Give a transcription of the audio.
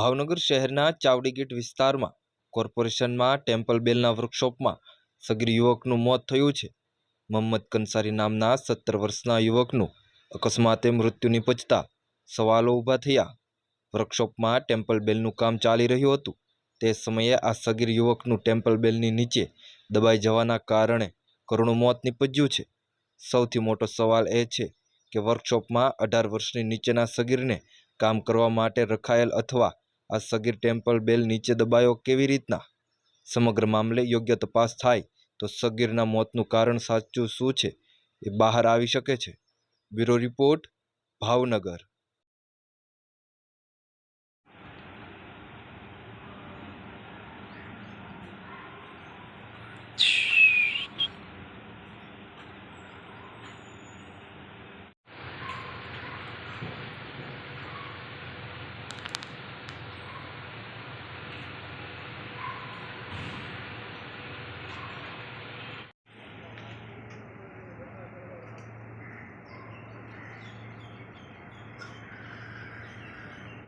ભાવનગર શહેરના ચાવડીગેટ વિસ્તારમાં, કોર્પોરેશનમાં, ટેમ્પલ બેલના વર્કશોપમાં સગીર યુવકનું મોત થયું છે. મોહમ્મદ કંસારી નામના સત્તર વર્ષના યુવકનું અકસ્માતે મૃત્યુ નિપજતા સવાલો ઊભા થયા. વર્કશોપમાં ટેમ્પલ બેલનું કામ ચાલી રહ્યું હતું. તે સમયે આ સગીર યુવકનું ટેમ્પલ બેલની નીચે દબાઈ જવાના કારણે કરુણું મોત નિપજ્યું છે. સૌથી મોટો સવાલ એ છે કે વર્કશોપમાં અઢાર વર્ષની નીચેના સગીરને કામ કરવા માટે રખાયેલ અથવા આ સગીર ટેમ્પલ બેલ નીચે દબાયો કેવી રીતના? સમગ્ર મામલે યોગ્ય તપાસ થાય તો સગીરના મોતનું કારણ સાચું શું છે? એ બહાર આવી શકે છે. Bureau report, Bhavnagar.